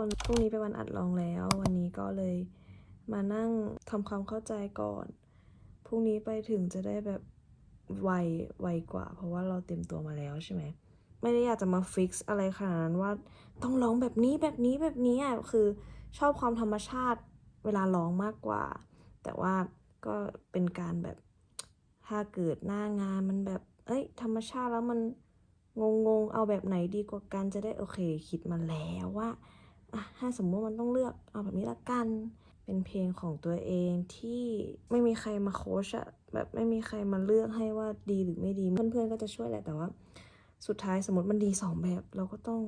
คนพรุ่งนี้เป็นวันอัดลองแล้ว วันนี้ก็เลยมานั่งทำความเข้าใจก่อนพรุ่งนี้ไปถึงจะได้แบบไวไวกว่า เพราะว่าเราเตรียมตัวมาแล้วใช่ไหมไม่ได้อยากจะมาฟิกซ์อะไรขนาดนั้นว่าต้องร้องแบบนี้แบบนี้แบบนี้อะคือชอบความธรรมชาติเวลาร้องมากกว่า แต่ว่าก็เป็นการแบบถ้าเกิดหน้างานมันแบบ เอ้ย ธรรมชาติแล้วมันงงงๆเอาแบบไหนดีกว่ากันจะได้โอเค คิดมาแล้วว่าอะ ถ้าสมมติมันต้องเลือกเอาแบบนี้ละกัน เป็นเพลงของตัวเองที่ไม่มีใครมาโค้ชอะแบบไม่มีใครมาเลือกให้ว่าดีหรือไม่ดี เพื่อนๆก็จะช่วยแหละแต่ว่า สุดท้ายสมมติมันดีสองแบบ เราก็ต้อง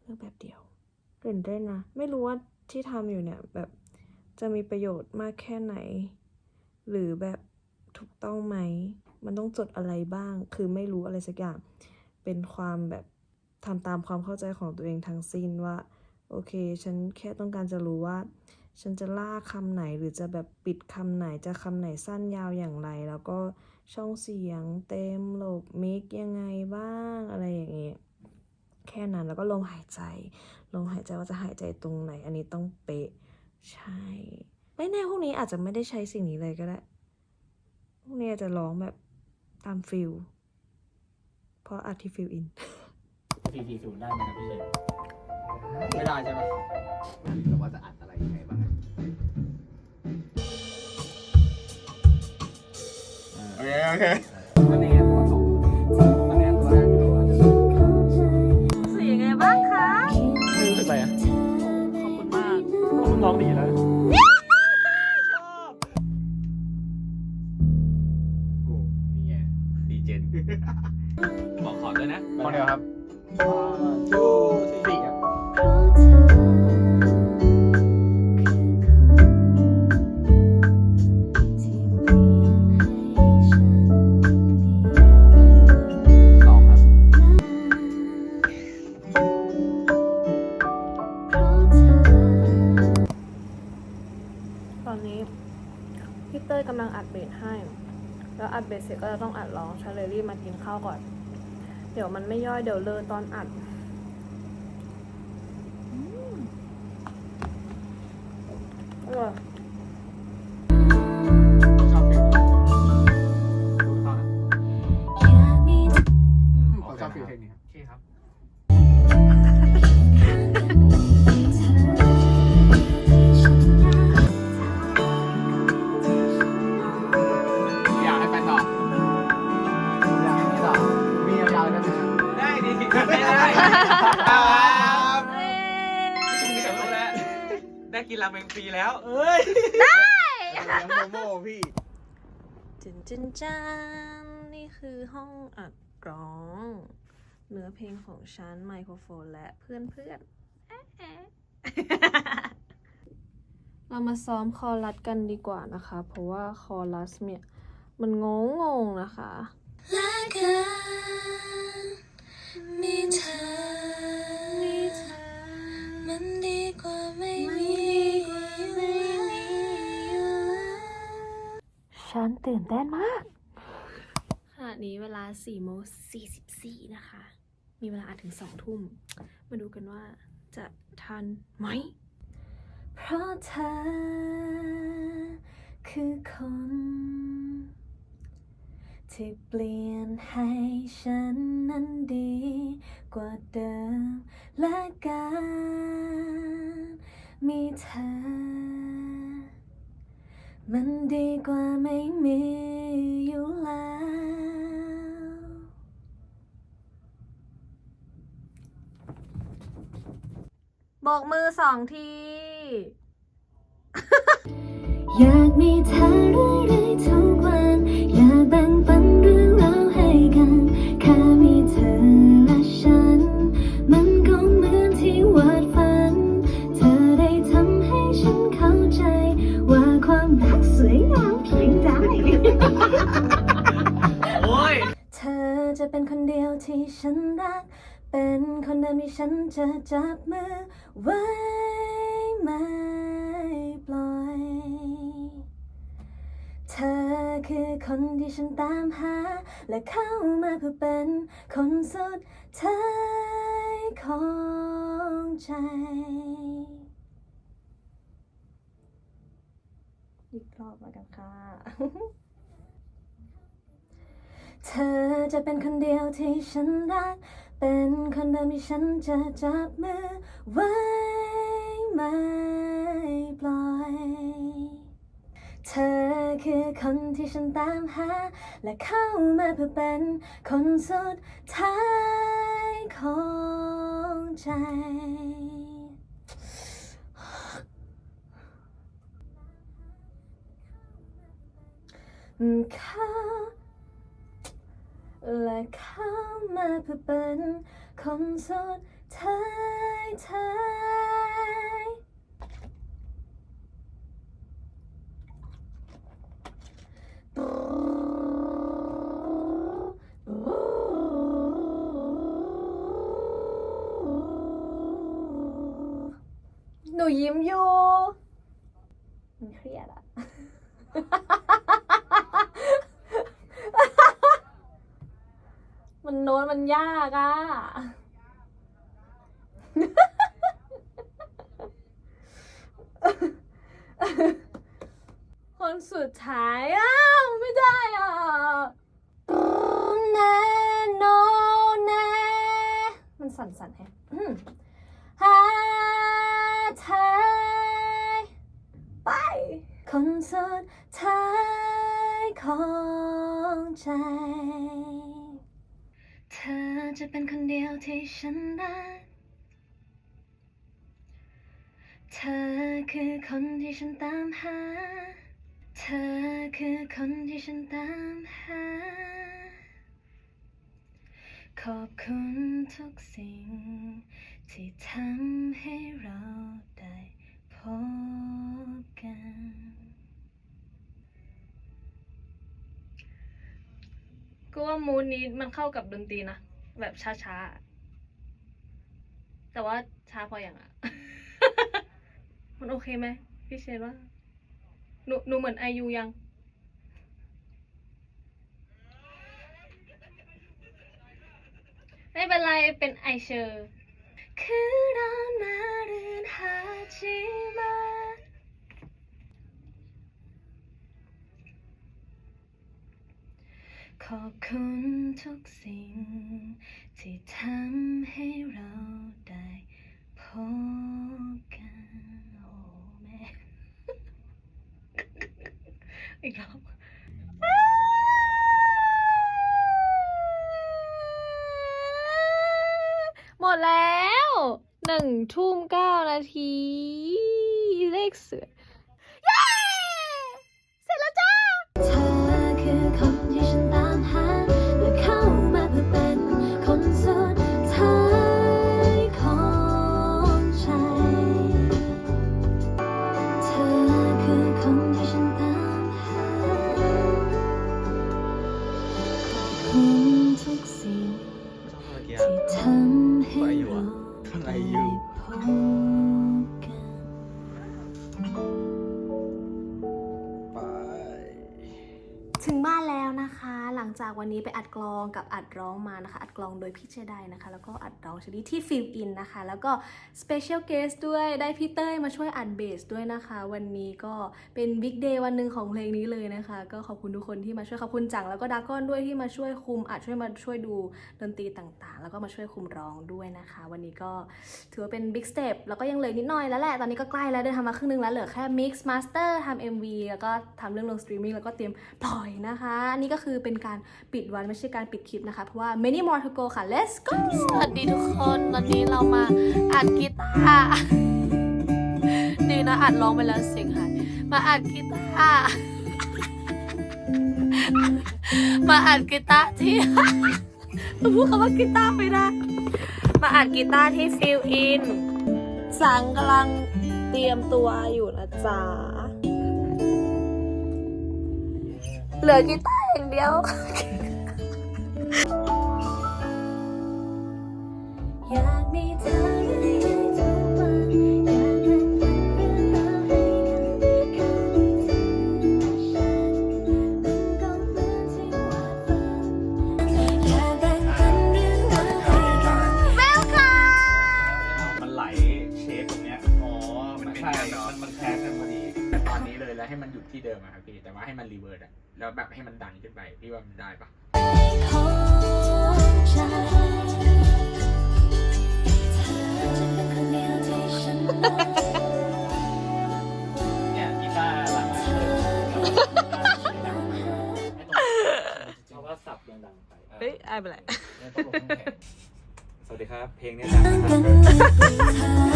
เลือกแบบเดียวตื่นเต้นนะไม่รู้ว่าที่ทำอยู่เนี่ยแบบจะมีประโยชน์มากแค่ไหน หรือแบบถูกต้องไหม มันต้องจดอะไรบ้าง คือไม่รู้อะไรสักอย่าง เป็นความแบบ ทำตามความเข้าใจของตัวเองทั้งสิ้นว่าโอเค ฉันแค่ต้องการจะรู้ว่า ฉันจะลากคำไหนหรือจะแบบปิดคำไหนจะคำไหนสั้นยาวอย่างไร แล้วก็ช่องเสียงเต็มหลบมิกยังไงบ้างอะไรอย่างเงี้ยแค่นั้นแล้วก็ลมหายใจ ลมหายใจว่าจะหายใจตรงไหน อันนี้ต้องเป๊ะ ใช่ ไม่แน่พวกนี้อาจจะไม่ได้ใช้สิ่งนี้เลยก็ได้ พวกนี้อาจจะร้องแบบตามฟิลเพราะอัดที่ฟิลอิน สี่สี่ศูนย์ได้ไหมครับพี่เชนไม่ได้ใช่ไหมแต่ว่าจะอัดอะไรยังไงบ้างโอเคโอเค กินข้าวก่อน เดี๋ยวมันไม่ย่อยเดี๋ยวเลอตอนอัดออร่อย ได้กินราเมงฟรีแล้ว เอ้ยได้โมโม่พี่จินจินจานนี่คือห้องอัดร้อง เนื้อเพลงของฉันไมโครโฟนและเพื่อนเพื่อนๆแอะแอะเรามาซ้อมคอรัสกันดีกว่านะคะ เพราะว่าคอรัสเนี่ย มันงงงงๆนะคะและกัน ตื่นเต้นมากขณะนี้เวลา4โมง44 นะคะ มีเวลาอัดถึง 2 ทุ่ม มาดูกันว่าจะทันไหม เพราะเธอ คือคน ที่เปลี่ยนให้ฉันนั้นดี กว่าเดิมและการมีเธอ มันดีกว่าไม่มีอยู่แล้ว โบกมือสองที อยากมีเธอเรื่อยๆทุก เป็นคนเดียวที่ฉันรัก เป็นคนเดิมที่ฉันจะจับมือไว้ไม่ปล่อย เธอคือคนที่ฉันตามหา และเข้ามาเพื่อเป็นคนสุดท้ายของใจอีกรอบมากันค่ะ เธอจะเป็นคนเดียวที่ฉันรัก เป็นคนเดิมที่ฉันจะจับมือไว้ไม่ปล่อย เธอคือคนที่ฉันตามหา และเข้ามาเพื่อเป็นคนสุดท้ายของใจเขา และเข้ามาเพื่อเป็นคนสุดท้ายทาย นโน้ตมันยากอะคนสุดท้ายอ้าวไม่ได้อะแน่โนแน่มันสั่นๆแฮะอืมหาเธอไป คนสุดท้ายของใจเธ อจะเป็นคนเดียวที่ฉันรัก เธอคือคนที่ฉันตามหา เธอคือคนที่ฉันตามหา ขอบคุณทุกสิ่งที่ทำให้เราได้พบกัน ก็ว่า มูนนี้มันเข้ากับดนตรีนะ แบบช้าๆ แต่ว่าช้าพออย่างอะ มันโอเคไหมพี่เชนว่าหนูหนูเหมือนไอยูยัง ไม่เป็นไรเป็นไอเชอร์คือรามาเดินหาจี ขอบคุณทุกสิ่ง ที่ทำให้เราได้พบกันโอ้แม่ อีกรอบหมดแล้วหนึ่งทุ่มเก้านาที เลขเสือ วันนี้ไปอัดกลองกับอัดร้องมานะคะ อัดกลองโดยพี่เจไดนะคะ แล้วก็อัดร้องชนิดที่ฟิลอินนะคะ แล้วก็สเปเชียลเกสด้วยได้พี่เต้ยมาช่วยอัดเบสด้วยนะคะ วันนี้ก็เป็นบิ๊กเดย์วันหนึ่งของเพลงนี้เลยนะคะ ก็ขอบคุณทุกคนที่มาช่วยขอบคุณจังแล้วก็ดาก้อนด้วยที่มาช่วยคุมอัดช่วยมาช่วยดูดนตรีต่างๆ แล้วก็มาช่วยคุมร้องด้วยนะคะ วันนี้ก็ถือว่าเป็นบิ๊กสเต็ปแล้วก็ยังเหลือนิดหน่อยแล้วแหละตอนนี้ก็ใกล้แล้วได้ทำมาครึ่งนึงแล้วเหลือแค่ mix master ทำ MV แล้วก็ทำเรื่องลงสตรีมมิ่งแล้วก็เตรียมปล่อยนะคะอันนี้ก็คือเป็นการปิดวันไม่ใช่การปิดคลิปนะคะ เพราะว่า many more to go ค่ะ let's go สวัสดีทุกคนวันนี้เรามาอัดกีตาร์ดีนะอัดร้องไปแล้วเสียงหายมาอัดกีตาร์มาอัดกีตาร์ที่พูดคำว่ากีตาร์ไม่ได้มาอัดกีตาร์ที่ฟิลอินสังกำลังเตรียมตัวอยู่นะจ๊ะเหลือกีตาร์ อย่างเดียว อยากมีเธอ ที่เดิมอะครับพี่แต่ว่าให้มันรีเวิร์ดอะแล้วแบบให้มันดันขึ้นไปพี่ว่ามันได้ปะขอใจเธอเป็นคนเดียวที่ฉันรักเนี่ยกีตาร์หลังอะเพราะว่าสับยังดังไปเฮ้ยอายไปแหละ สวัสดีครับ เพลงเนี้ดังนะครั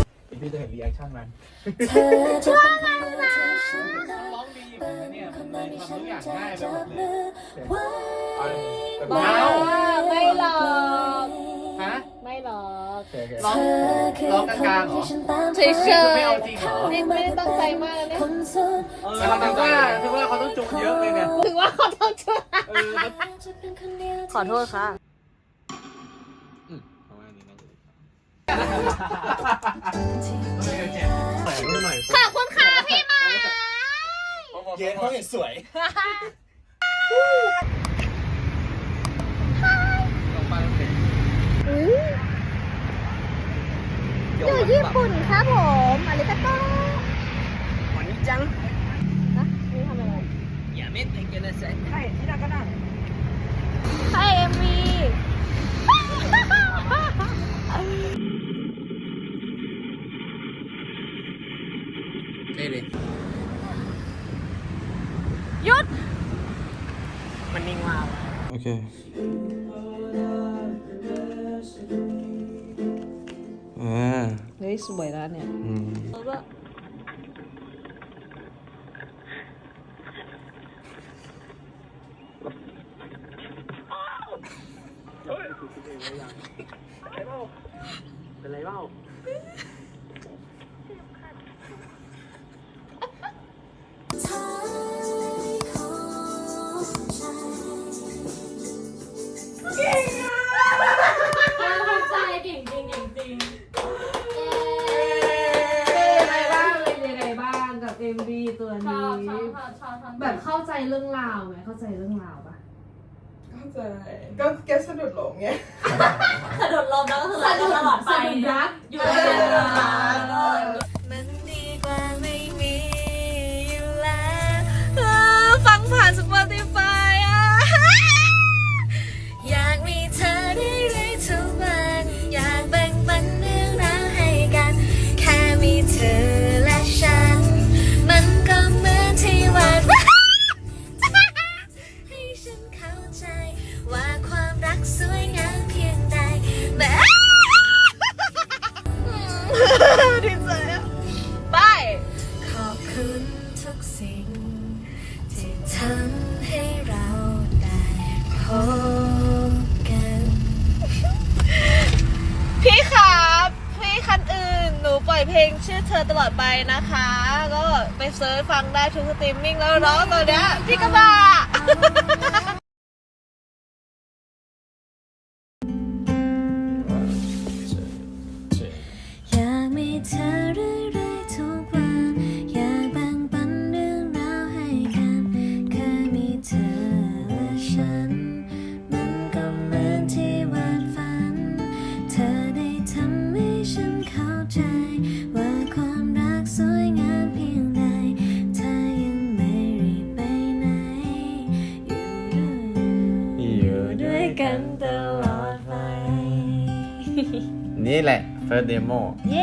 บ พี่จะเห็นรีแอคชั่นมันเธอจะเป็นคนเดียวที่ฉันรักร้องดีอยู่นะเนี่ยมันเลยทำทุกอย่างง่ายไปหมดเลยไว้บ้าไม่หรอกฮะไม่หรอกร้องร้องกลางๆเหรอ เฉยๆไม่เอาจริงเหรอนี่ไม่ได้ตั้งใจมากนะเนี่ยคนสุดแต่เราคิดว่าคิดว่าเขาต้องจุกเยอะเลยเนี่ยถึงว่าเขาต้องช่วยเออเขาจะเป็นคนเดียวที่ขอโทษค่ะ อืมประมาณนี้นะ ขอบคุณค่ะพี่ไม้เย็นเขาเห็นสวยอยู่ญี่ปุ่นครับผมอาริกาโตวันนี้จังนะนี่ทำอะไรอย่าเม็ดในเกนเซใช่ที่นั่นก็นั่ง ใช่เอ็มวี เท่เลย หยุด มันนิ่งมาก โอเคอ่าเฮ้ยสวย แบบเข้าใจเรื่องราวไหมเข้าใจเรื่องราวปะเข้าใจก็แกสะดุดหลงไงสะดุดลมแล้วก็คือเราตลอดไปสะดุดรักอยู่ในเวลามันดีกว่าไม่มีอยู่แล้วเออฟังผ่าน Spotify อ่ เธอตลอดไปนะคะ ก็ไปเซิร์ชฟังได้ทุกสตรีมมิ่งแล้วร้องตัวเนี้ยพี่กระบะ กันต